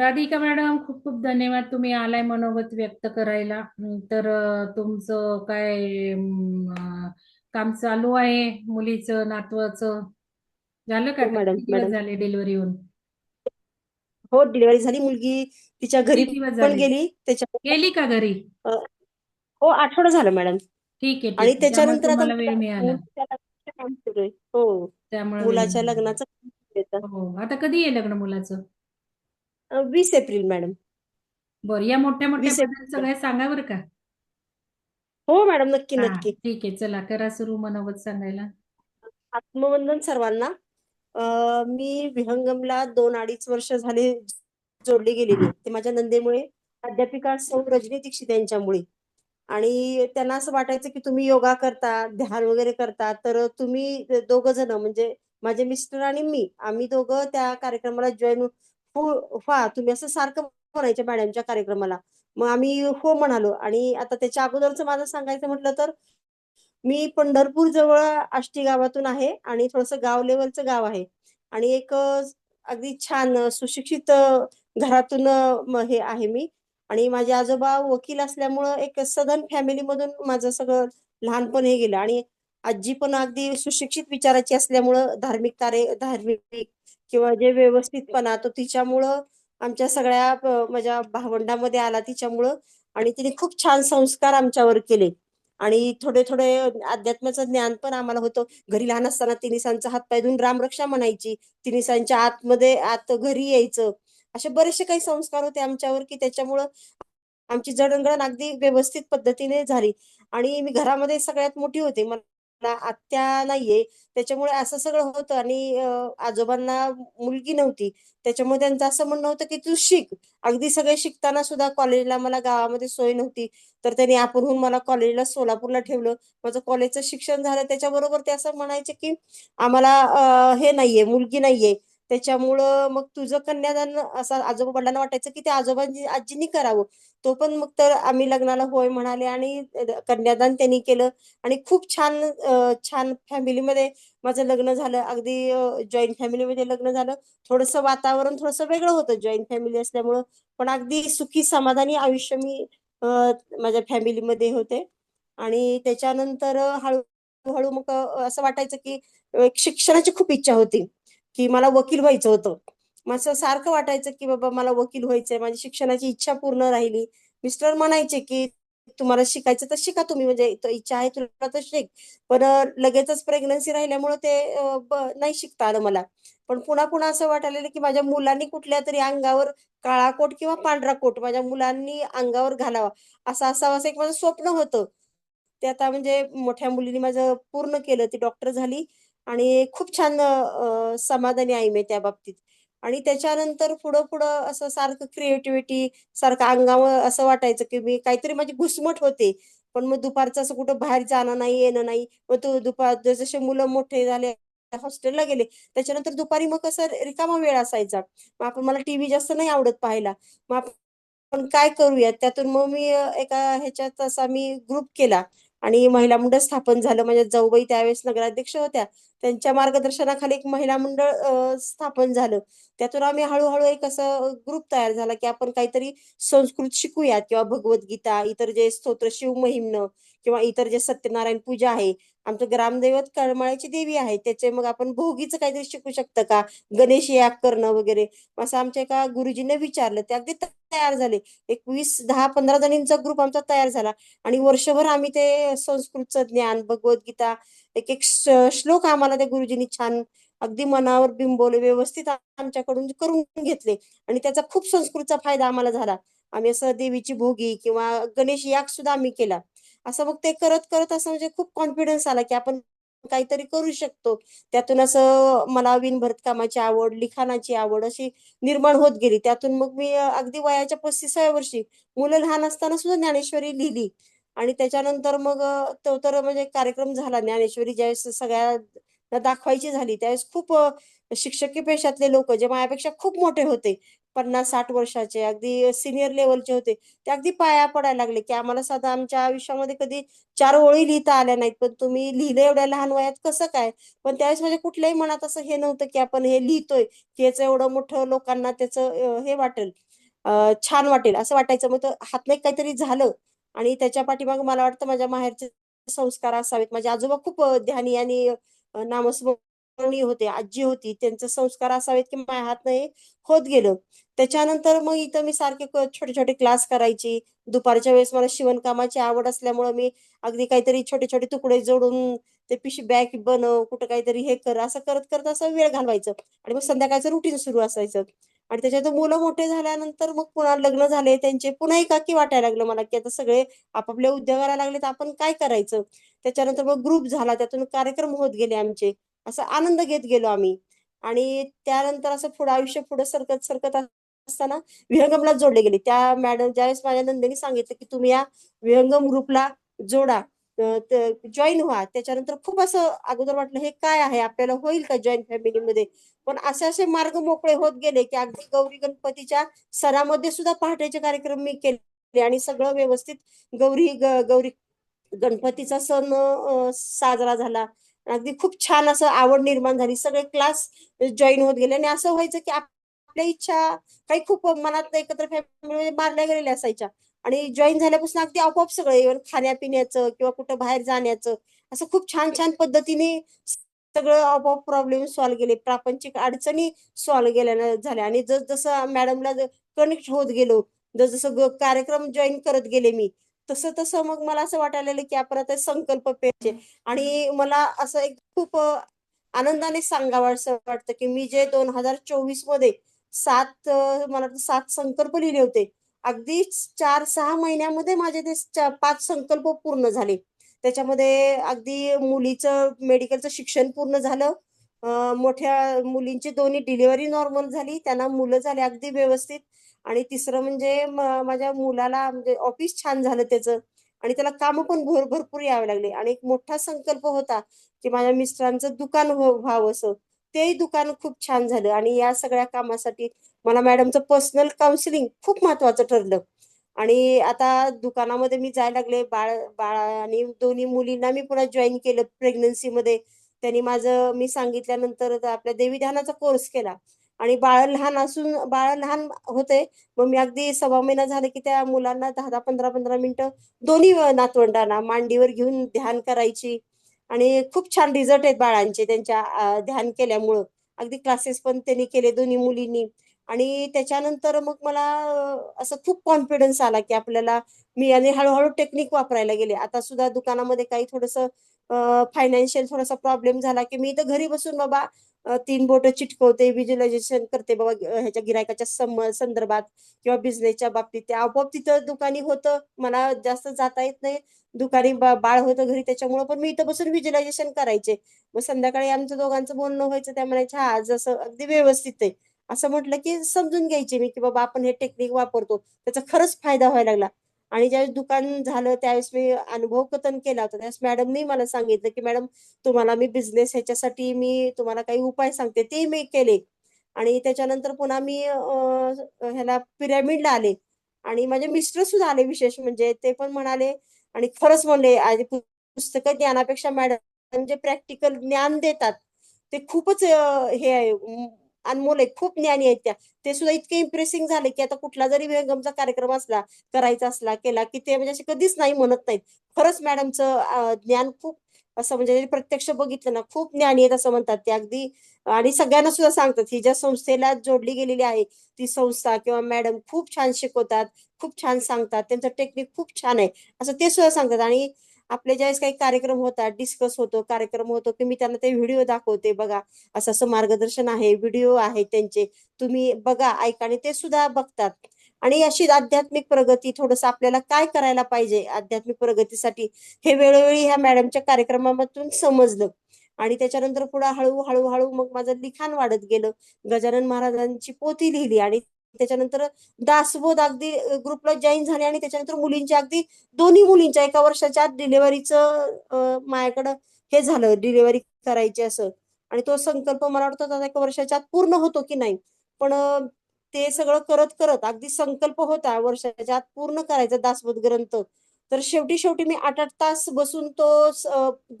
Radhika madam खूप खूप धन्यवाद. तुम्ही आलाय मनोगत व्यक्त करायला. तर तुमचं काय काम चालू आहे मुलीचं नातवाचं? झालं का? हो झाले डिलिव्हरी होऊन? हो डिलिव्हरी झाली. मुलगी तिच्या घरी पण गेली. त्याच्या गेली का घरी? हो आठवडा झालं मॅडम. ठीक आहे आणि त्याच्यानंतर आता वेळ मिळाला. हो. मुलाच्या लग्नाचं हो आता कधी आहे लग्न मुलाचं? वीस एप्रिल मॅडम. बरं या मोठ्या मोठ्या वीस सगळ्या सांगा बरं का. हो मॅडम नक्की हा नक्की. ठीक आहे चला करा सुरू मनोगत सांगायला. आत्मवंदन सर्वांना. अ, मी विहंगमला दोन अडीच वर्ष झाले जोडली गेलेली. आहे. ते माझ्या नंदेमुळे अध्यापिका सौ रजनी दीक्षित यांच्यामुळे. आणि त्यांना असं वाटायचं की तुम्ही योगा करता ध्यान वगैरे करता तर तुम्ही दोघ जण म्हणजे माझे मिस्टर आणि मी आम्ही दोघं त्या कार्यक्रमाला जॉईन हो, व्हा तुम्ही असं सारखं म्हणायचे मॅडमच्या कार्यक्रमाला. मग आम्ही हो म्हणालो आणि आता त्याच्या अगोदरचं माझं सांगायचं म्हटलं तर मी पंढरपूर जवळ आष्टी गावातून आहे आणि थोडस गाव लेवलचं गाव आहे. आणि एक अगदी छान सुशिक्षित घरातून हे आहे मी. आणि माझे आजोबा वकील असल्यामुळं एक सदन फॅमिलीमधून माझं सगळं लहानपण हे गेलं. आणि आजी पण अगदी सुशिक्षित विचाराची असल्यामुळं धार्मिक तारे धार्मिक किंवा जे व्यवस्थितपणा तो तिच्यामुळं आमच्या सगळ्या माझ्या भावंडामध्ये आला तिच्यामुळं आणि तिने खूप छान संस्कार आमच्यावर केले. आणि थोडे थोडे अध्यात्माचं ज्ञान पण आम्हाला होतं. घरी लहान असताना तिनिसांचा हात पाय धुवून रामरक्षा म्हणायची. तिनिसांच्या आतमध्ये आत घरी यायचं. असे बरेचसे काही संस्कार होते आमच्यावर की त्याच्यामुळं आमची जडणघडण अगदी व्यवस्थित पद्धतीने झाली. आणि मी घरामध्ये सगळ्यात मोठी होते. मला आत्या नाहीये. त्याच्यामुळे असं सगळं होतं आणि आजोबांना मुलगी नव्हती. त्याच्यामुळे त्यांचं असं म्हणणं होतं की तू शिक. अगदी सगळे शिकताना सुद्धा कॉलेजला मला गावामध्ये सोय नव्हती. तर त्यांनी आपणहून मला कॉलेजला सोलापूरला ठेवलं. माझं कॉलेजचं शिक्षण झालं. त्याच्याबरोबर ते असं म्हणायचे की आम्हाला हे नाहीये मुलगी नाहीये. त्याच्यामुळं मग तुझं कन्यादान असं आजोबा वडिलांना वाटायचं की ते आजोबांनी आजींनी करावं. तो पण मग तर आम्ही लग्नाला होय म्हणाले आणि कन्यादान त्यांनी केलं. आणि खूप छान छान फॅमिलीमध्ये माझं लग्न झालं. अगदी जॉईंट फॅमिलीमध्ये लग्न झालं. थोडंसं वातावरण थोडंसं वेगळं होतं जॉईंट फॅमिली असल्यामुळं. पण अगदी सुखी समाधानी आयुष्य मी माझ्या फॅमिलीमध्ये होते. आणि त्याच्यानंतर हळूहळू मग असं वाटायचं की शिक्षणाची खूप इच्छा होती. की मला वकील व्हायचं होतं. माझं असं सारखं वाटायचं की बाबा मला वकील व्हायचंय माझी शिक्षणाची इच्छा पूर्ण राहिली. मिस्टर म्हणायचे की तुम्हाला शिकायचं तर शिका तुम्ही म्हणजे इच्छा आहे तुला तर शिक. पण लगेचच प्रेग्नन्सी राहिल्यामुळे ते नाही शिकता आलं मला. पण पुन्हा पुन्हा असं वाटायला की माझ्या मुलांनी कुठल्या तरी अंगावर काळा कोट किंवा पांढरा कोट माझ्या मुलांनी अंगावर घालावा. असं असावं असं एक माझं स्वप्न होतं. ते आता म्हणजे मोठ्या मुलीने माझं पूर्ण केलं. ती डॉक्टर झाली. आणि खूप छान समाधानी आहे मी त्या बाबतीत आणि त्याच्यानंतर पुढं पुढं असं सारखं क्रिएटिव्हिटी सारखं अंगावर असं वाटायचं की मी काहीतरी माझी घुसमट होते. पण मग दुपारचं असं कुठं बाहेर जाणं नाही येणं नाही. मग तो दुपार जसे मुलं मोठे झाले हॉस्टेलला गेले त्याच्यानंतर दुपारी मग कसं रिकामा वेळ असायचा. मग आपण मला टीव्ही जास्त नाही आवडत पाहायला. मग आपण काय करूयात? त्यातून मग मी एका ह्याच्यात असा मी ग्रुप केला. आणि महिला मंडळ स्थापन झालं. म्हणजे जाऊबाई त्यावेळेस नगराध्यक्ष होत्या. त्यांच्या मार्गदर्शनाखाली एक महिला मंडळ स्थापन झालं. त्यातून आम्ही हळूहळू एक असं ग्रुप तयार झाला की आपण काहीतरी संस्कृत शिकूयात किंवा भगवद्गीता इतर जे स्तोत्र शिव महिमन किंवा इतर जे सत्यनारायण पूजा आहे आमचं ग्रामदैवत करमाळ्याची देवी आहे. त्याचे मग आपण भोगीचं काहीतरी शिकू शकतं का? गणेश याग करणं वगैरे. असं आमच्या एका गुरुजीने विचारलं. ते अगदी तयार झाले. एक वीस दहा पंधरा जणींचा ग्रुप आमचा तयार झाला. आणि वर्षभर आम्ही ते संस्कृतचं ज्ञान भगवद्गीता एक एक श्लोक आम्हाला त्या गुरुजींनी छान अगदी मनावर बिंबवले व्यवस्थित आमच्याकडून करून घेतले. आणि त्याचा खूप संस्कृतचा फायदा आम्हाला झाला. आम्ही असं देवीची भोगी किंवा गणेश याग सुद्धा आम्ही केला. असं मग ते करत करत असं म्हणजे खूप कॉन्फिडन्स आला की आपण काहीतरी करू शकतो. त्यातून असं मला विणभरत कामाची आवड लिखाणाची आवड अशी निर्माण होत गेली. त्यातून मग मी अगदी वयाच्या पस्तीसाव्या वर्षी मुलं लहान असताना सुद्धा ज्ञानेश्वरी लिहिली. आणि त्याच्यानंतर मग तो तर म्हणजे कार्यक्रम झाला. ज्ञानेश्वरी ज्यावेळेस सगळ्या दाखवायची झाली त्यावेळेस खूप शिक्षकी पेशातले लोक जे माझ्यापेक्षा खूप मोठे होते पन्नास साठ वर्षाचे अगदी सिनियर लेवलचे होते. ते अगदी पाया पडायला लागले की आम्हाला साधा आमच्या आयुष्यामध्ये कधी चार ओळी लिहिता आल्या नाहीत. पण तुम्ही लिहिले एवढ्या लहान वयात कसं काय? पण त्यावेळेस माझ्या कुठल्याही मनात असं हे नव्हतं की आपण हे लिहितोय की याचं एवढं मोठं लोकांना त्याचं हे वाटेल छान वाटेल असं वाटायचं. मग हातनं काहीतरी झालं आणि त्याच्या पाठीमाग मला वाटतं माझ्या माहेरचे संस्कार असावेत. माझे आजोबा खूप ध्यानी आणि नामस्मरणीय होते. आजी होती. त्यांचे संस्कार असावेत की माझ्या हातनं हे होत गेलं. त्याच्यानंतर मग इथं मी सारखे छोटे छोटे क्लास करायची. दुपारच्या वेळेस मला शिवणकामाची आवड असल्यामुळे मी अगदी काहीतरी छोटे छोटे तुकडे जोडून ते पिशी बॅग बनव कुठं काहीतरी हे कर असं करत करत असं वेळ घालवायचं. आणि मग संध्याकाळचं रुटीन सुरू असायचं. आणि त्याच्यात मुलं मोठे झाल्यानंतर मग पुन्हा लग्न झाले त्यांचे पुन्हा एकाकी वाटायला लागलं मला की आता सगळे आपापल्या उद्योगाला लागले तर आपण काय करायचं? त्याच्यानंतर मग ग्रुप झाला त्यातून कार्यक्रम होत गेले आमचे. असं आनंद घेत गेलो आम्ही. आणि त्यानंतर असं पुढं आयुष्य पुढे सरकत सरकत असताना विहंगमला जोडले गेले. त्या मॅडम ज्यावेळेस माझ्या नंदिनी सांगितलं की तुम्ही या विहंगम ग्रुपला जोडा जॉईन व्हा. त्याच्यानंतर खूप असं अगोदर वाटलं हे काय आहे? आपल्याला होईल का जॉईन फॅमिलीमध्ये पण असे असे मार्ग मोकळे होत गेले की अगदी गौरी गणपतीच्या सरामध्ये सुद्धा पहाटेचे कार्यक्रम मी केले आणि सगळं व्यवस्थित गौरी गौरी गणपतीचा सण साजरा झाला. अगदी खूप छान असं आवड निर्माण झाली. सगळे क्लास जॉईन होत गेले आणि असं व्हायचं की आप- आपल्या इच्छा काही खूप मनात एकत्र फॅमिली मारल्या गेलेल्या असायच्या. आणि जॉईन झाल्यापासून अगदी आपोआप सगळं इव्हन खाण्यापिण्याचं किंवा कुठं बाहेर जाण्याचं असं खूप छान छान पद्धतीने सगळं आपोआप प्रॉब्लेम सॉल्व्ह गेले प्रापंचिक अडचणी सॉल्व्ह गेल्या झाल्या. आणि जस जसं मॅडमला कनेक्ट होत गेलो जस जसं ग- कार्यक्रम जॉईन करत गेले मी तसं तसं मग मला असं वाटायला की आपण आता संकल्प पेरचे आणि मला असं एक खूप आनंदाने सांगावं असं वाटतं की मी जे दोन हजार चोवीसमध्ये सात मला वाटतं सात संकल्प लिहिले होते. अगदी चार सहा महिन्यामध्ये माझे ते पाच संकल्प पूर्ण झाले. त्याच्यामध्ये अगदी मुलीचं मेडिकलचं शिक्षण पूर्ण झालं. मोठ्या मुलींची दोन्ही डिलिव्हरी नॉर्मल झाली. त्यांना मुलं झाली अगदी व्यवस्थित. आणि तिसरं म्हणजे माझ्या मुलाला म्हणजे ऑफिस छान झालं त्याचं. आणि त्याला कामं पण भर भरपूर यावे लागले. आणि एक मोठा संकल्प होता की माझ्या मिस्टरांचं दुकान व्हावं असं. तेही दुकान खूप छान झालं. आणि या सगळ्या कामासाठी मला मॅडमचं पर्सनल काउन्सिलिंग खूप महत्वाचं ठरलं. आणि आता दुकानामध्ये मी जायला लागले. बाळ बाळ आणि दोन्ही मुलींना मी पुन्हा जॉईन केलं प्रेग्नन्सीमध्ये त्यांनी माझं मी सांगितल्यानंतर आपल्या देवी ध्यानाचा कोर्स केला. आणि बाळ लहान असून बाळ लहान होते. मग मी अगदी सव्वा महिना झाले की त्या मुलांना दहा दहा पंधरा पंधरा मिनिटं दोन्ही नातवंडांना मांडीवर घेऊन ध्यान करायची. आणि खूप छान रिझल्ट आहेत बाळांचे त्यांच्या ध्यान केल्यामुळं. अगदी क्लासेस पण त्यांनी केले दोन्ही मुलींनी. आणि त्याच्यानंतर मग मला असं खूप कॉन्फिडन्स आला की आपल्याला मी आणि हळूहळू टेक्निक वापरायला गेले. आता सुद्धा दुकानामध्ये काही थोडंसं फायनान्शियल थोडासा प्रॉब्लेम झाला की मी इथं घरी बसून बाबा तीन बोट चिटकवते व्हिज्युलायझेशन करते बाबा ह्याच्या गिरायकाच्या संदर्भात किंवा बिझनेसच्या बाबतीत. ते आपोआप तिथं दुकानी होतं मला जास्त जाता येत नाही. दुकानी बाळ होतं घरी त्याच्यामुळे पण मी इथं बसून व्हिज्युलायझेशन करायचे. मग संध्याकाळी आमचं दोघांचं बोलणं व्हायचं त्या म्हणायच्या हा आज असं अगदी व्यवस्थित आहे. असं म्हटलं की समजून घ्यायचे मी की बाबा आपण हे टेक्निक वापरतो. त्याचा खरंच फायदा व्हायला लागला. आणि ज्यावेळेस दुकान झालं त्यावेळेस मी अनुभव कथन केला होता. त्यावेळेस मॅडमनी मला सांगितलं की मॅडम तुम्हाला मी बिझनेस ह्याच्यासाठी मी तुम्हाला काही उपाय सांगते. ते मी केले. आणि त्याच्यानंतर पुन्हा मी ह्याला पिरॅमिडला आले. आणि माझे मिस्टर सुद्धा आले विशेष म्हणजे. ते पण म्हणाले आणि खरंच म्हणले आधी पुस्तकं ज्ञानापेक्षा मॅडम जे प्रॅक्टिकल ज्ञान देतात ते खूपच हे आहे. अनमोल आहे खूप ज्ञानी आहेत त्या. ते सुद्धा इतके इम्प्रेसिंग झाले की आता कुठला जरी विहंगमचा कार्यक्रम असला करायचा असला केला की ते म्हणजे असे कधीच नाही म्हणत नाहीत. खरंच मॅडमचं ज्ञान खूप असं म्हणजे प्रत्यक्ष बघितलं ना खूप ज्ञानी आहेत असं म्हणतात ते अगदी. आणि सगळ्यांना सुद्धा सांगतात ही ज्या संस्थेला जोडली गेलेली आहे ती संस्था किंवा मॅडम खूप छान शिकवतात खूप छान सांगतात त्यांचं टेक्निक खूप छान आहे असं ते सुद्धा सांगतात. आणि आपले ज्यावेळेस काही कार्यक्रम होतात डिस्कस होतो कार्यक्रम होतो की मी त्यांना ते व्हिडिओ दाखवते बघा असं असं मार्गदर्शन आहे व्हिडिओ आहे त्यांचे तुम्ही बघा ऐका आणि ते सुद्धा बघतात. आणि अशी आध्यात्मिक प्रगती थोडस आपल्याला काय करायला पाहिजे आध्यात्मिक प्रगतीसाठी हे वेळोवेळी ह्या मॅडमच्या कार्यक्रमामधून समजलं. आणि त्याच्यानंतर पुढे हळू हळूहळू हळू मग माझं लिखाण वाढत गेलं. गजानन महाराजांची पोथी लिहिली आणि त्याच्यानंतर दासबोध अगदी ग्रुपला जॉईन झाले आणि त्याच्यानंतर मुलींच्या अगदी दोन्ही मुलींच्या एका वर्षाच्या आत डिलिव्हरीचं माझ्याकडं हे झालं डिलिव्हरी करायची असं. आणि तो संकल्प मला वाटतं आता एका वर्षाच्या आत पूर्ण होतो की नाही. पण ते सगळं करत करत अगदी संकल्प होता वर्षाच्या आत पूर्ण करायचा दासबोध ग्रंथ. तर शेवटी शेवटी मी आठ आठ तास बसून तो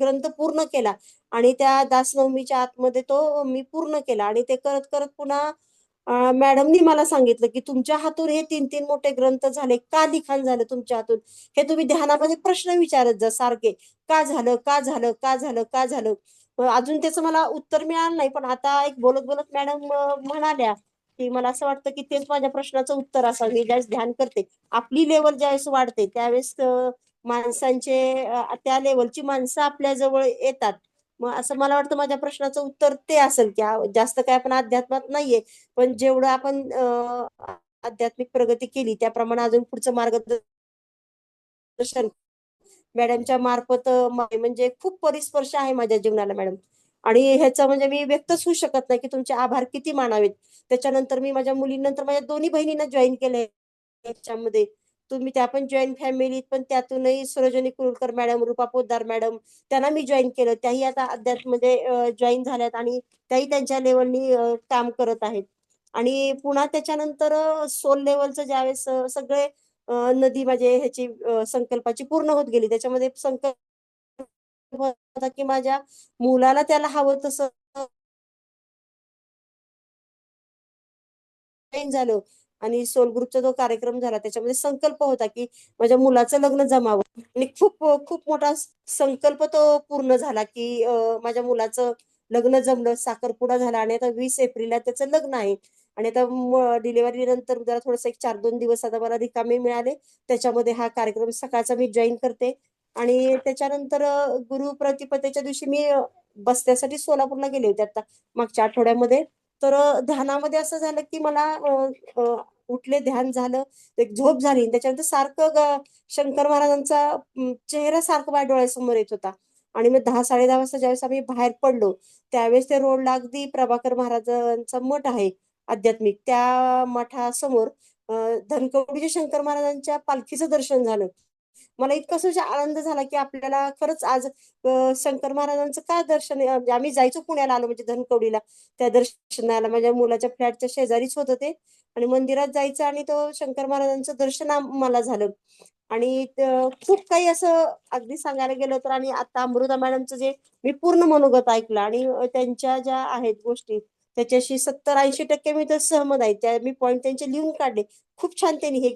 ग्रंथ पूर्ण केला. आणि त्या दासनवमीच्या आतमध्ये तो मी पूर्ण केला. आणि ते करत करत पुन्हा मॅडमनी मला सांगितलं की तुमच्या हातून हे तीन तीन मोठे ग्रंथ झाले. का लिखाण झालं तुमच्या हातून? हे तुम्ही ध्यानामध्ये प्रश्न विचारत जा सारखे. का झालं? का झालं? का झालं? का झालं? अजून त्याचं मला उत्तर मिळालं नाही पण आता एक बोलत बोलत मॅडम म्हणाल्या की मला असं वाटतं की तेच माझ्या प्रश्नाचं उत्तर असावं. मी ज्यावेळेस ध्यान करते आपली लेवल ज्यावेळेस वाढते त्यावेळेस माणसांचे त्या लेवलची माणसं आपल्या जवळ येतात. मग असं मला वाटतं माझ्या प्रश्नाचं उत्तर ते असेल की जास्त काय आपण अध्यात्मात नाहीये पण जेवढं आपण आध्यात्मिक प्रगती केली त्याप्रमाणे अजून पुढचं मार्गदर्शन मॅडमच्या मार्फत म्हणजे खूप परिस्पर्श आहे माझ्या जीवनाला मॅडम. आणि ह्याचं म्हणजे मी व्यक्तच होऊ शकत नाही की तुमचे आभार किती मानावेत. त्याच्यानंतर मी माझ्या मुलीनंतर माझ्या दोन्ही बहिणींना जॉईन केलंय. याच्यामध्ये तुम्ही त्या पण जॉईंट फॅमिलीत पण त्यातूनही सरोजनी कुरुलकर मॅडम रुपा पोद्दार मॅडम त्यांना मी जॉईन केलं. त्याही आता अध्यात्मध्ये म्हणजे, जॉईन झाल्यात आणि त्याही त्यांच्या लेवलनी काम करत आहेत. आणि पुन्हा त्याच्यानंतर सोल लेवलचं ज्यावेळेस सगळे नदी माझे ह्याची संकल्पाची पूर्ण होत गेली. त्याच्यामध्ये संकल्प होता की माझ्या मुलाला त्याला हवं तसं. जॉईन झालं. आणि सोल ग्रुपचा जो कार्यक्रम झाला त्याच्यामध्ये संकल्प होता की माझ्या मुलाचं लग्न जमावं. आणि खूप खूप मोठा संकल्प तो पूर्ण झाला की माझ्या मुलाचं लग्न जमलं साखरपुडा झाला आणि आता वीस एप्रिलला त्याचं लग्न आहे. आणि आता डिलिव्हरी नंतर जरा थोडस एक चार दोन दिवस आता मला रिकामे मिळाले. त्याच्यामध्ये हा कार्यक्रम सकाळचा मी जॉईन करते. आणि त्याच्यानंतर गुरु प्रतिपदेच्या दिवशी मी बसण्यासाठी सोलापूरला गेले होते आता मागच्या आठवड्यामध्ये. तर ध्यानामध्ये असं झालं की मला उठले ध्यान झालं एक झोप झाली. त्याच्यानंतर सारखं शंकर महाराजांचा चेहरा सारखं माझ्या डोळ्यासमोर येत होता. आणि मग दहा साडे दहा वाजता ज्यावेळेस आम्ही बाहेर पडलो त्यावेळेस ते रोडला अगदी प्रभाकर महाराजांचा मठ आहे आध्यात्मिक. त्या मठासमोर धनकवडीच्या शंकर महाराजांच्या पालखीचं दर्शन झालं. मला इतका असा म्हणजे आनंद झाला की आपल्याला खरंच आज शंकर महाराजांचं काय दर्शन म्हणजे आम्ही जायचो पुण्याला आलो म्हणजे धनकवडीला. त्या दर्शनाला माझ्या मुलाच्या फ्लॅटच्या शेजारीच होतं ते. आणि मंदिरात जायचं आणि तो शंकर महाराजांचं दर्शन मला झालं. आणि खूप काही असं अगदी सांगायला गेलं तर आणि आता अमृता मॅडमचं जे मी पूर्ण मनोगत ऐकलं आणि त्यांच्या ज्या आहेत गोष्टी त्याच्याशी सत्तर ऐंशी टक्के मी तर सहमत आहे. त्या मी पॉईंट त्यांचे लिहून काढले. खूप छान त्यांनी हे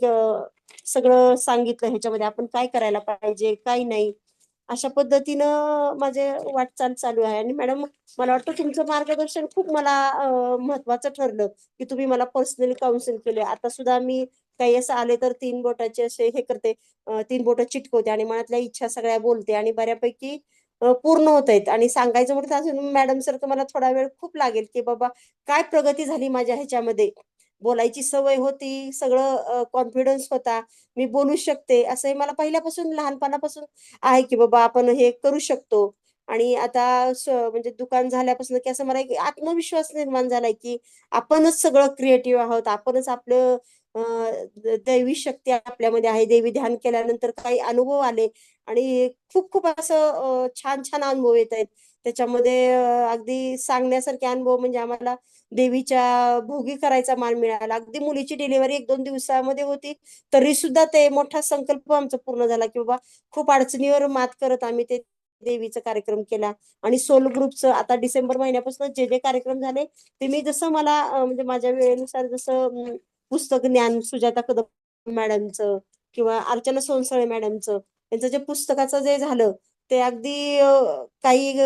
सगळं सांगितलं ह्याच्यामध्ये. आपण काय करायला पाहिजे काय नाही. अशा पद्धतीनं माझे वाटचाल चालू आहे. आणि मॅडम मला वाटतं तुमचं मार्गदर्शन खूप मला महत्वाचं ठरलं की तुम्ही मला पर्सनली काउन्सिल केले. आता सुद्धा मी काही असं आले तर तीन बोटाचे असे हे करते. तीन बोट चिटकवते आणि मनातल्या इच्छा सगळ्या बोलते. आणि बऱ्यापैकी पूर्ण होत आहेत. आणि सांगायचं म्हटलं तर अजून मॅडम सर तुम्हाला थोडा वेळ खूप लागेल की बाबा काय प्रगती झाली माझ्या ह्याच्यामध्ये? बोलायची सवय होती सगळं कॉन्फिडन्स होता मी बोलू शकते असं हे मला पहिल्यापासून लहानपणापासून आहे की बाबा आपण हे करू शकतो. आणि आता म्हणजे दुकान झाल्यापासून की असं मला एक आत्मविश्वास निर्माण झालाय की आपणच सगळं क्रिएटिव्ह आहोत आपणच आपलं दैवी शक्ती आपल्यामध्ये आहे. देवी ध्यान केल्यानंतर काही अनुभव आले आणि खूप खूप असं छान छान अनुभव येत आहेत. त्याच्यामध्ये अगदी सांगण्यासारखे अनुभव म्हणजे आम्हाला देवीच्या भोगी करायचा मान मिळाला. अगदी मुलीची डिलिव्हरी एक दोन दिवसामध्ये होती तरी सुद्धा ते मोठा संकल्प आमचा पूर्ण झाला की बाबा खूप अडचणीवर मात करत आम्ही ते देवीचा कार्यक्रम केला. आणि सोल ग्रुपचं आता डिसेंबर महिन्यापासून जे जे कार्यक्रम झाले ते मी जसं मला म्हणजे माझ्या वेळेनुसार जसं पुस्तक ज्ञान सुजाता कदम मॅडमचं किंवा अर्चना सोनसळे मॅडमचं यांचं जे पुस्तकाचं जे झालं ते अगदी काही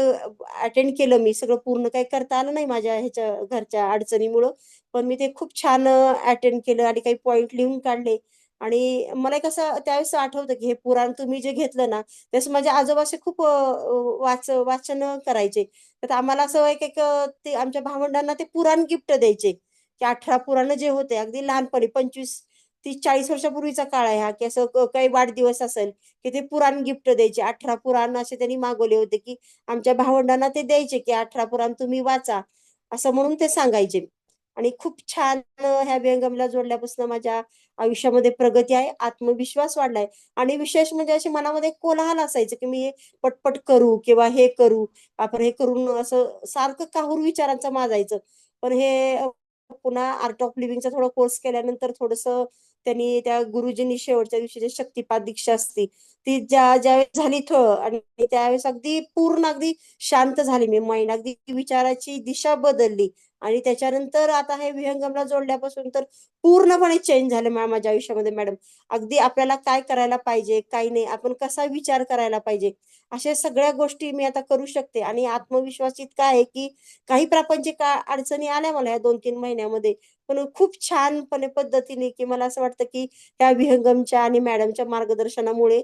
अटेंड केलं मी. सगळं पूर्ण काही करता आलं नाही माझ्या ह्याच्या घरच्या अडचणीमुळं. पण मी ते खूप छान अटेंड केलं आणि काही पॉइंट लिहून काढले. आणि मला एक असं त्यावेळेस आठवतं की हे पुराण तुम्ही जे घेतलं ना त्यास माझे आजोबाचे खूप वाच वाचन करायचे. तर आम्हाला असं एक एक ते आमच्या भावंडांना ते पुराण गिफ्ट द्यायचे. की अठरा पुराण जे होते अगदी लहानपणी पंचवीस तीस चाळीस वर्षापूर्वीचा काळ आहे हा की असं काही वाढदिवस असेल की ते पुराण गिफ्ट द्यायचे. अठरा पुराण असे त्यांनी मागवले होते की आमच्या भावंडांना ते द्यायचे की अठरा पुराण तुम्ही वाचा असं म्हणून ते सांगायचे. आणि खूप छान ह्या व्यंगमला जोडल्यापासून माझ्या आयुष्यामध्ये प्रगती आहे आत्मविश्वास वाढलाय. आणि विशेष म्हणजे असे मनामध्ये कोलाहल असायचं की मी हे पटपट करू किंवा हे करू आपण हे करून असं सारखं काहूर विचारांचं माजायचं. पण हे पुन्हा आर्ट ऑफ लिव्हिंगचा थोडा कोर्स केल्यानंतर थोडस त्यांनी त्या गुरुजींनी शेवटच्या दिवशी जे शक्तिपात दीक्षा असते ती ज्या ज्यावेळेस झाली थ आणि त्यावेळेस अगदी पूर्ण अगदी शांत झाली. मी माइंड अगदी विचाराची दिशा बदलली. आणि त्याच्यानंतर आता हे विहंगमला जोडल्यापासून तर पूर्णपणे चेंज झालं मॅम माझ्या आयुष्यामध्ये मॅडम अगदी आपल्याला काय करायला पाहिजे काय नाही. आपण कसा विचार करायला पाहिजे? अशा सगळ्या गोष्टी मी आता करू शकते. आणि आत्मविश्वास इतका आहे की काही प्रापंचिक अडचणी आल्या मला या दोन तीन महिन्यामध्ये. पण खूप छानपणे पद्धतीने की मला असं वाटतं की त्या विहंगमच्या आणि मॅडमच्या मार्गदर्शनामुळे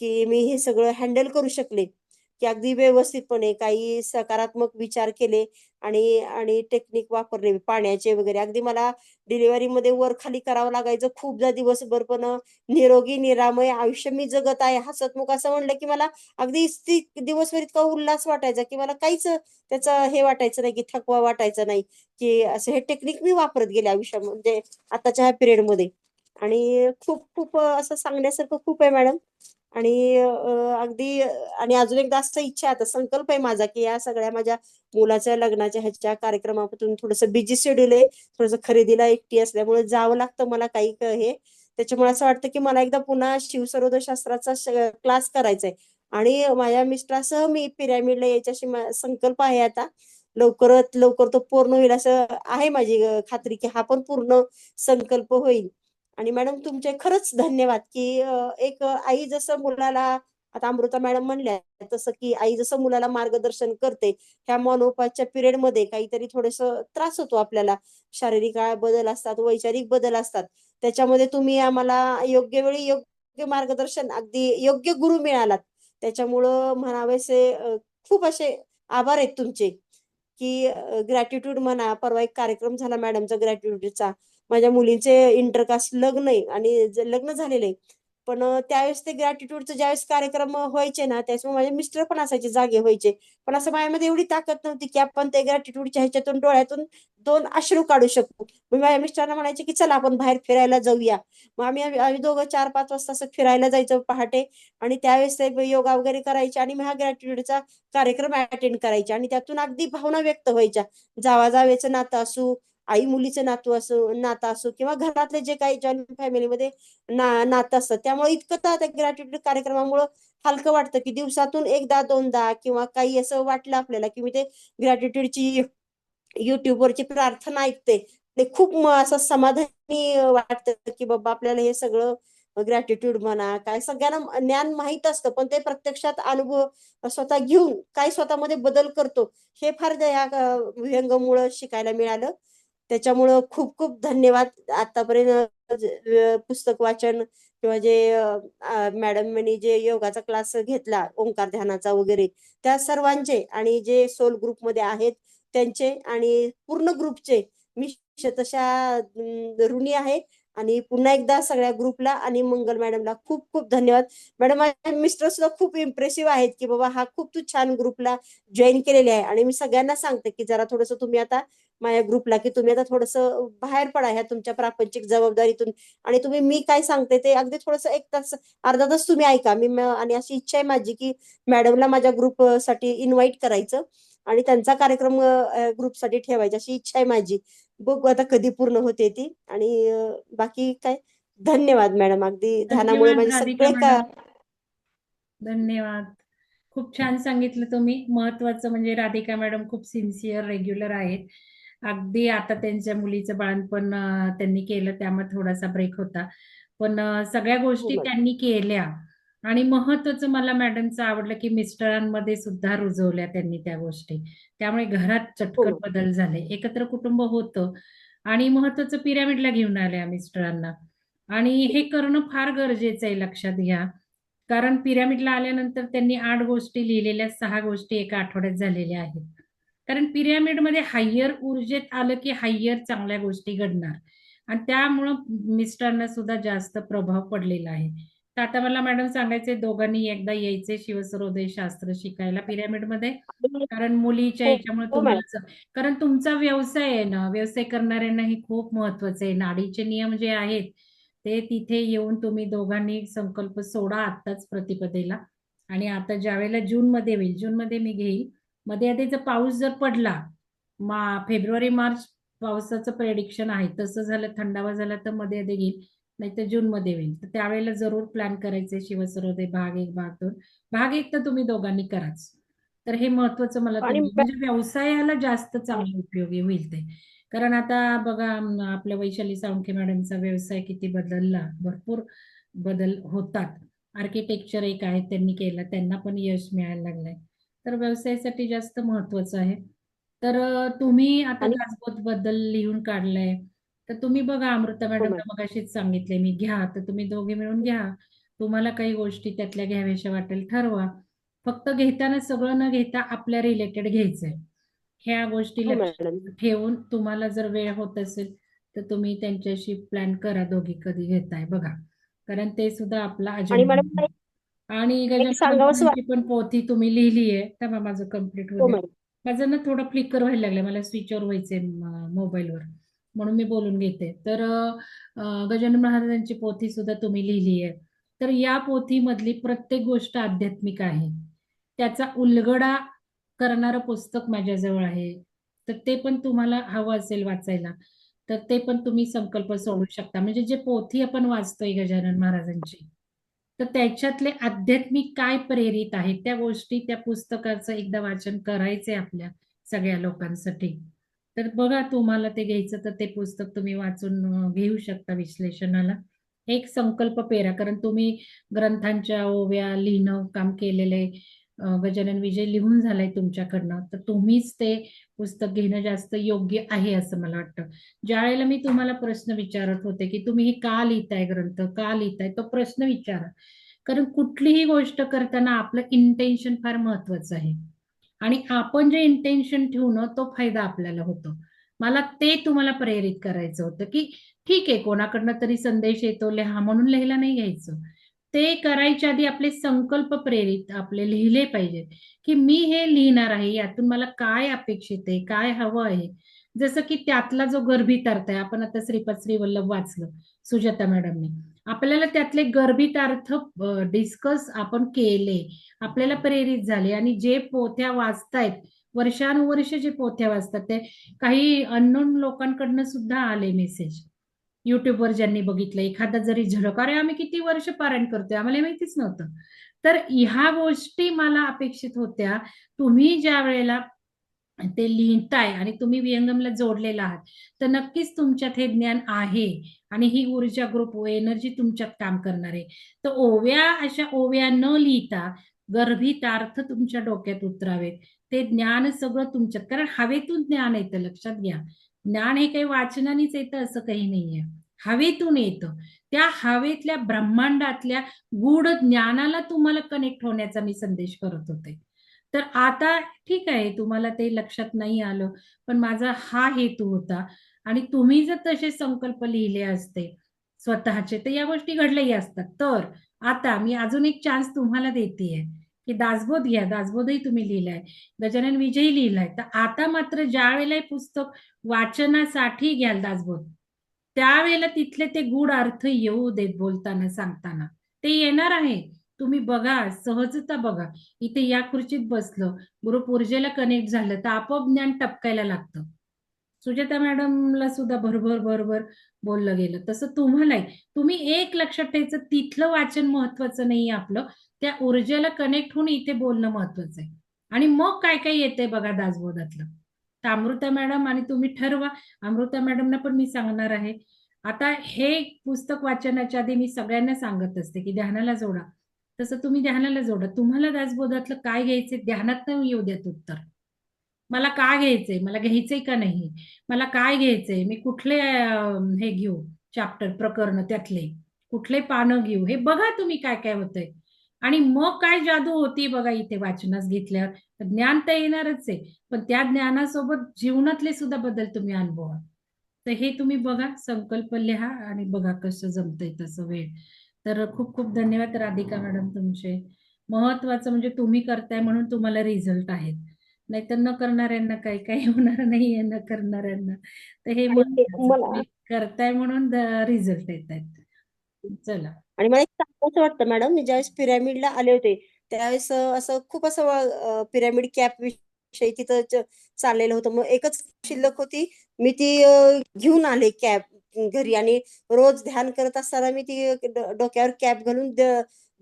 की मी हे सगळं हँडल करू शकले. की अगदी व्यवस्थितपणे काही सकारात्मक विचार केले. आणि आणि टेक्निक वापरले पाण्याचे वगैरे. अगदी मला डिलिव्हरीमध्ये वर खाली करावं लागायचं. खूपदा दिवसभर पण निरोगी निरामय आयुष्य मी जगत आहे. हसतमुख असं म्हणलं की मला अगदी दिवसभर इतका उल्हास वाटायचा की मला काहीच त्याचं हे वाटायचं नाही की थकवा वाटायचा नाही की असं हे टेक्निक मी वापरत गेले आयुष्यामध्ये म्हणजे आताच्या ह्या पिरियडमध्ये आणि खूप खूप असं सांगण्यासारखं खूप आहे मॅडम. आणि अगदी आणि अजून एकदा असं इच्छा आहे आता संकल्प आहे माझा की या सगळ्या माझ्या मुलाच्या लग्नाच्या ह्याच्या कार्यक्रमातून थोडस बिझी शेड्यूल आहे थोडस खरेदीला एकटी असल्यामुळे जावं लागतं मला काही हे. त्याच्यामुळे असं वाटतं की मला एकदा पुन्हा शिवसरोद शास्त्राचा क्लास करायचा आहे आणि माझ्या मिस्टरासह मी पिरॅमिडला याच्याशी संकल्प आहे आता. लवकरात लवकर तो पूर्ण होईल असं आहे माझी खात्री की हा पण पूर्ण संकल्प होईल. आणि मॅडम तुमचे खरंच धन्यवाद की एक आई जसं मुलाला आता अमृता मॅडम म्हणल्या तसं की आई जसं मुलाला मार्गदर्शन करते ह्या मनोपाच्या पिरियडमध्ये काहीतरी थोडस त्रास होतो आपल्याला. शारीरिक बदल असतात वैचारिक बदल असतात. त्याच्यामध्ये तुम्ही आम्हाला योग्य वेळी योग्य मार्गदर्शन अगदी योग्य गुरु मिळालात. त्याच्यामुळं म्हणावेसे खूप असे आभार आहेत तुमचे. की ग्रॅटिट्यूड म्हणा परवा एक कार्यक्रम झाला मॅडमचा ग्रॅटिट्यूडचा माझ्या मुलींचे इंटरकास्ट लग्न आहे आणि लग्न झालेलं आहे. पण त्यावेळेस ते ग्रॅटिट्यूडचं ज्यावेळेस कार्यक्रम व्हायचे ना त्यावेळेस माझे मिस्टर पण असायचे जागे व्हायचे. पण असं माझ्यामध्ये एवढी ताकद नव्हती की आपण ते ग्रॅटिट्यूडच्या ह्याच्यातून डोळ्यातून दोन अश्रू काढू शकू. मी माझ्या मिस्टरांना म्हणायचे की चला आपण बाहेर फिरायला जाऊया. मग आम्ही आम्ही दोघं चार पाच वाजता असं फिरायला जायचं पहाटे. आणि त्यावेळेस ते योगा वगैरे करायचे आणि मी हा ग्रॅटिट्यूडचा कार्यक्रम अटेंड करायचे. आणि त्यातून अगदी भावना व्यक्त व्हायच्या. जावा जावेचं नातं असू आई मुलीचं नातू असो नातं असो किंवा घरातले जे काही जॉईंट फॅमिलीमध्ये ना नातं असतं त्यामुळे इतकं तर त्या ग्रॅटिट्यूड कार्यक्रमामुळं हलकं वाटतं की दिवसातून एकदा दोनदा किंवा काही असं वाटलं आपल्याला की मी ते ग्रॅटिट्यूडची युट्यूबवरची प्रार्थना ऐकते. ते खूप असं समाधानी वाटतं की बाबा आपल्याला हे सगळं ग्रॅटिट्यूड म्हणा काय सगळ्यांना ज्ञान माहीत असतं पण ते प्रत्यक्षात अनुभव स्वतः घेऊन काय स्वतःमध्ये बदल करतो हे फार या विहंगमुळं शिकायला मिळालं. त्याच्यामुळं खूप खूप धन्यवाद. आतापर्यंत पुस्तक वाचन किंवा जे मॅडमनी जे योगाचा क्लास घेतला ओंकार ध्यानाचा वगैरे त्या सर्वांचे आणि जे सोल ग्रुपमध्ये आहेत त्यांचे आणि पूर्ण ग्रुपचे मी शतशा ऋणी आहे आणि पुन्हा एकदा सगळ्या ग्रुपला आणि मंगल मॅडमला खूप खूप धन्यवाद. मॅडम मिस्टर सुद्धा खूप इम्प्रेसिव्ह आहेत की बाबा हा खूप तू छान ग्रुपला जॉईन केलेले आहे आणि मी सगळ्यांना सांगते की जरा थोडस तुम्ही आता माझ्या ग्रुपला की तुम्ही आता थोडस बाहेर पडा ह्या तुमच्या प्रापंचिक जबाबदारीतून. आणि तुम्ही मी काय सांगते ते अगदी थोडस एक तास अर्धा तास तुम्ही ऐका. मी आणि अशी इच्छा आहे माझी की मॅडमला माझ्या ग्रुपसाठी इन्व्हाइट करायचं आणि त्यांचा कार्यक्रम ग्रुपसाठी ठेवायचा अशी इच्छा आहे माझी. बघू आता कधी पूर्ण होते ती. आणि बाकी काय? धन्यवाद मॅडम. अगदी ध्यानामुळे माझे सगळे का धन्यवाद. खूप छान सांगितलं तुम्ही. महत्वाचं म्हणजे राधिका मॅडम खूप सिन्सिअर रेग्युलर आहेत. अगदी आता त्यांच्या मुलीचं बाळणपण त्यांनी केलं त्यामुळे थोडासा ब्रेक होता. पण सगळ्या गोष्टी हो. त्यांनी केल्या. आणि महत्वाचं मला मॅडमचं आवडलं की मिस्टरांमध्ये सुद्धा रुजवल्या त्यांनी त्या गोष्टी. त्यामुळे घरात हो, चटकन मॅडम. बदल झाले. एकत्र कुटुंब होतं. आणि महत्वाचं पिरामिडला घेऊन आल्या मिस्टरांना. आणि हे करणं फार गरजेचं आहे लक्षात घ्या. कारण पिरामिडला आल्यानंतर त्यांनी आठ गोष्टी लिहिलेल्या सहा गोष्टी एका आठवड्यात झालेल्या आहेत. कारण पिरामिडमध्ये हायर ऊर्जेत आलं की हायर चांगल्या गोष्टी घडणार. आणि त्यामुळं मिस्टरांना सुद्धा जास्त प्रभाव पडलेला आहे. तर आता मला मॅडम सांगायचे दोघांनी एकदा यायचे शिवसरोदय शास्त्र शिकायला पिरामिडमध्ये. कारण मुलीच्या हो याच्यामुळे हो तुम्हाला कारण तुमचा व्यवसाय आहे ना व्यवसाय करणाऱ्यांना ही खूप महत्वाचं आहे. नाडीचे नियम जे आहेत ते तिथे येऊन तुम्ही दोघांनी संकल्प सोडा आत्ताच प्रतिपदेला. आणि आता ज्यावेळेला जून मध्ये होईल जून मध्ये मी घेईल मध्ये आधी जर पाऊस जर पडला मा फेब्रुवारी मार्च पावसाचं प्रेडिक्शन आहे. तसं झालं थंडावा झाला तर मध्ये आधी घेईल नाही तर जून मध्ये होईल तर त्यावेळेला जरूर प्लॅन करायचे शिवसरोदय भाग एक भाग दोन. भाग एक तर तुम्ही दोघांनी कराच. तर हे महत्वाचं मला म्हणजे व्यवसायाला जास्त चांगलं उपयोगी होईल ते. कारण आता बघा आपल्या वैशाली साळुंखे मॅडमचा व्यवसाय किती बदलला. भरपूर बदल होतात. आर्किटेक्चर एक आहे त्यांनी केलं. त्यांना पण यश मिळायला लागलंय. तर व्यवसायासाठी जास्त महत्वाचं आहे. तर तुम्ही आता दासबोधबद्दल लिहून काढलंय. तर तुम्ही बघा अमृता हो मॅडमला मॅडम मगाशीच सांगितले मी घ्या. तर तुम्ही दोघे मिळून घ्या. तुम्हाला काही गोष्टी त्यातल्या घ्याव्याशा वाटेल ठरवा. फक्त घेताना सगळं न घेता आपल्या रिलेटेड घ्यायचंय. ह्या गोष्टी हो लक्षात ठेवून तुम्हाला जर वेळ होत असेल तर तुम्ही त्यांच्याशी प्लॅन करा दोघी कधी घेताय बघा. कारण ते सुद्धा आपला मला आणि गजानन पण पोथी तुम्ही लिहिली आहे तेव्हा माझं कंप्लीट हो मॅडम. माझं ना थोडं फ्लिकर व्हायला लागलं मला स्विचवर व्हायचंय मोबाईलवर म्हणून मी बोलून घेते. तर गजानन महाराजांची पोथी सुद्धा तुम्ही लिहिली आहे तर या पोथीमधली प्रत्येक गोष्ट आध्यात्मिक आहे. त्याचा उलगडा करणारं पुस्तक माझ्याजवळ आहे. तर ते पण तुम्हाला हवं असेल वाचायला तर ते पण तुम्ही संकल्प सोडू शकता. म्हणजे जे पोथी आपण वाचतोय गजानन महाराजांची तर त्याच्यातले आध्यात्मिक काय प्रेरित आहे त्या गोष्टी त्या पुस्तकाचं एकदा वाचन करायचंय आपल्या सगळ्या लोकांसाठी. तर बघा तुम्हाला ते घ्यायचं तर ते पुस्तक तुम्ही वाचून घेऊ शकता विश्लेषणाला. एक संकल्प पेरा कारण तुम्ही ग्रंथांच्या ओव्या लिहिणं काम केलेले गजानन विजय लिहून झालाय तुमच्याकडनं. तर तुम्हीच ते पुस्तक घेणं जास्त योग्य आहे असं मला वाटतं. ज्या वेळेला मी तुम्हाला प्रश्न विचारत होते की तुम्ही हे का लिहिताय ग्रंथ? का लिहिताय? तो प्रश्न विचारा. कारण कुठलीही गोष्ट करताना आपलं इंटेन्शन फार महत्वाचं आहे. आणि आपण जे इंटेन्शन ठेवणं तो फायदा आपल्याला होतो. मला ते तुम्हाला प्रेरित करायचं होतं की ठीक आहे कोणाकडनं तरी संदेश येतो लिहा म्हणून लिहायला नाही घ्यायचं ते करायच्या आधी आपले संकल्प प्रेरित आपले लिहिले पाहिजेत की मी हे लिहिणार आहे यातून मला काय अपेक्षित आहे काय हवं आहे? जसं की त्यातला जो गर्भितार्थ आहे आपण आता श्रीपाद श्रीवल्लभ वाचलं सुजाता मॅडमने. आपल्याला त्यातले गर्भितार्थ डिस्कस आपण केले आपल्याला प्रेरित झाले आणि जे पोथ्या वाचतायत वर्षानुवर्ष जे पोथ्या वाचतात ते काही अननोन लोकांकडनं सुद्धा आले मेसेज युट्यूबवर ज्यांनी बघितलं एखादा जरी झलक अरे आम्ही किती वर्ष पारायण करतोय आम्हाला माहितीच नव्हतं. तर ह्या गोष्टी मला अपेक्षित होत्या. तुम्ही ज्या वेळेला ते लिहिताय आणि तुम्ही विहंगमला जोडलेला आहात तर नक्कीच तुमच्यात हे ज्ञान आहे आणि ही ऊर्जा ग्रुप एनर्जी तुमच्यात काम करणार आहे. तर ओव्या अशा ओव्या न लिहिता गर्भितार्थ तुमच्या डोक्यात उतरावेत. ते ज्ञान सगळं तुमच्यात कारण हवेतून ज्ञान येतं लक्षात घ्या. ज्ञान हे काही वाचनानेच येतं असं काही नाहीये. हवेतून येतं. त्या हवेतल्या ब्रह्मांडातल्या गूढ ज्ञानाला तुम्हाला कनेक्ट होण्याचा मी संदेश करत होते. तर आता ठीक आहे तुम्हाला ते लक्षात नाही आलं पण माझा हा हेतू होता. आणि तुम्ही जर तसे संकल्प लिहिले असते स्वतःचे तर या गोष्टी घडल्याही असतात. तर आता मी अजून एक चान्स तुम्हाला देते की दासबोध घ्या दासबोधही तुम्ही लिहिलाय. गजानन विजयी लिहिलाय. तर आता मात्र ज्या वेळेला हे पुस्तक वाचनासाठी घ्याल दासबोध त्यावेळेला तिथले ते गुढ अर्थ येऊ देत बोलताना सांगताना. ते येणार आहे. तुम्ही बघा सहजता बघा. इथे या खुर्चीत बसलं गुरु ऊर्जेला कनेक्ट झालं तर आपोआप ज्ञान टपकायला लागतं. सुजाता मॅडमला सुद्धा भरभर भरभर बोललं गेलं. तसं तुम्हालाही तुम्ही एक लक्षात ठेवायचं तिथलं वाचन महत्वाचं नाही आपलं. त्या ऊर्जेला कनेक्ट होऊन इथे बोलणं महत्वाचं आहे. आणि मग काय काय येतंय बघा दासबोधातलं. तर अमृता मॅडम आणि तुम्ही ठरवा. अमृता मॅडमना पण मी सांगणार आहे. आता हे पुस्तक वाचनाच्या आधी मी सगळ्यांना सांगत असते की ध्यानाला जोडा. तसं तुम्ही ध्यानाला जोडा. तुम्हाला दासबोधातलं काय घ्यायचं ध्यानात येऊ द्यात उत्तर. मला का घ्यायचंय? मला घ्यायचंय का नाही? मला काय घ्यायचंय? मी कुठले हे घेऊ? चॅप्टर प्रकरण त्यातले. कुठले पानं घेऊ? हे बघा तुम्ही काय काय होतंय. आणि मग काय जादू होती बघा इथे वाचनास घेतल्यावर. ज्ञान तर येणारच आहे. पण त्या ज्ञानासोबत जीवनातले सुद्धा बदल तुम्ही अनुभवा. तर हे तुम्ही बघा. संकल्प लिहा आणि बघा कसं जमतंय तसं वेळ. तर खूप खूप धन्यवाद राधिका मॅडम तुमचे. महत्वाचं म्हणजे तुम्ही करताय म्हणून तुम्हाला रिझल्ट आहेत. नाहीतर न करणाऱ्यांना काही काही होणार नाहीये न करणाऱ्यांना. तर हे मला करताय म्हणून रिझल्ट येत आहेत. चला. आणि मला एक सांगायचं वाटतं मॅडम मी ज्यावेळेस पिरॅमिडला आले होते त्यावेळेस असं खूप असं पिरॅमिड कॅप विषयी तिथं चाललेलं होतं. मग एकच शिल्लक होती मी ती घेऊन आले कॅप घरी आणि रोज ध्यान करत असताना मी ती डोक्यावर कॅप घालून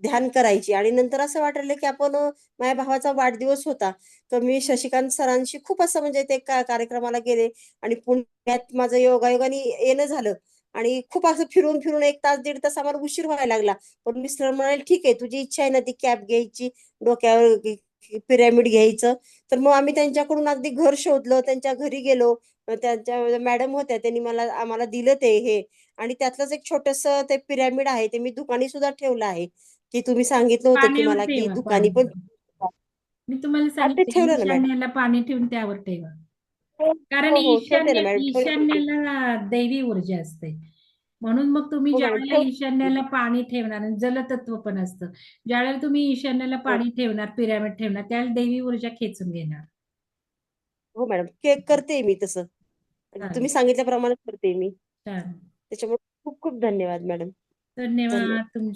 ध्यान करायची. आणि नंतर असं वाटलं की आपण माझ्या भावाचा वाढदिवस होता. तर मी शशिकांत सरांशी खूप असं म्हणजे ते का कार्यक्रमाला गेले. आणि पुण्यात माझं योगायोगाने येणं झालं. आणि खूप असं फिरून फिरून एक तास दीड तास आम्हाला उशीर व्हायला लागला. पण मिस्टर म्हणाले ठीक आहे तुझी इच्छा आहे ना ती कॅब घ्यायची डोक्यावर पिरॅमिड घ्यायचं. तर मग आम्ही त्यांच्याकडून अगदी घर शोधलं त्यांच्या घरी गेलो. त्यांच्या मॅडम होत्या त्यांनी मला आम्हाला दिलं ते हे. आणि त्यातलंच एक छोटस ते पिरॅमिड आहे ते मी दुकानी सुद्धा ठेवलं आहे. की तुम्ही सांगितलं होतं की पाण्यावर मला की ठेवा दुकानी पण पाण्यावर मी तुम्हाला ते सांगितलं ठेवलं ना मॅडम? ईशान्येला पाणी ठेवून त्यावर ठेवा. हो कारण हो हो ठेवते ना ईशान्य मॅडम. ईशान्येला दैवी ऊर्जा असते. म्हणून मग तुम्ही हो ज्या मॅडम वेळेला ठेव ईशान्येला पाणी ठेवणार आणि जलतत्व पण असतं ज्यावेळेला तुम्ही ईशान्येला पाणी ठेवणार पिरॅमिड ठेवणार त्यावेळेला दैवी ऊर्जा खेचून घेणार. हो मॅडम केक करते मी तसं. चालेल तुम्ही सांगितल्याप्रमाणे करते मी. छान त्याच्यामुळे खूप खूप धन्यवाद मॅडम. धन्यवाद धन्यवाद. तुमचे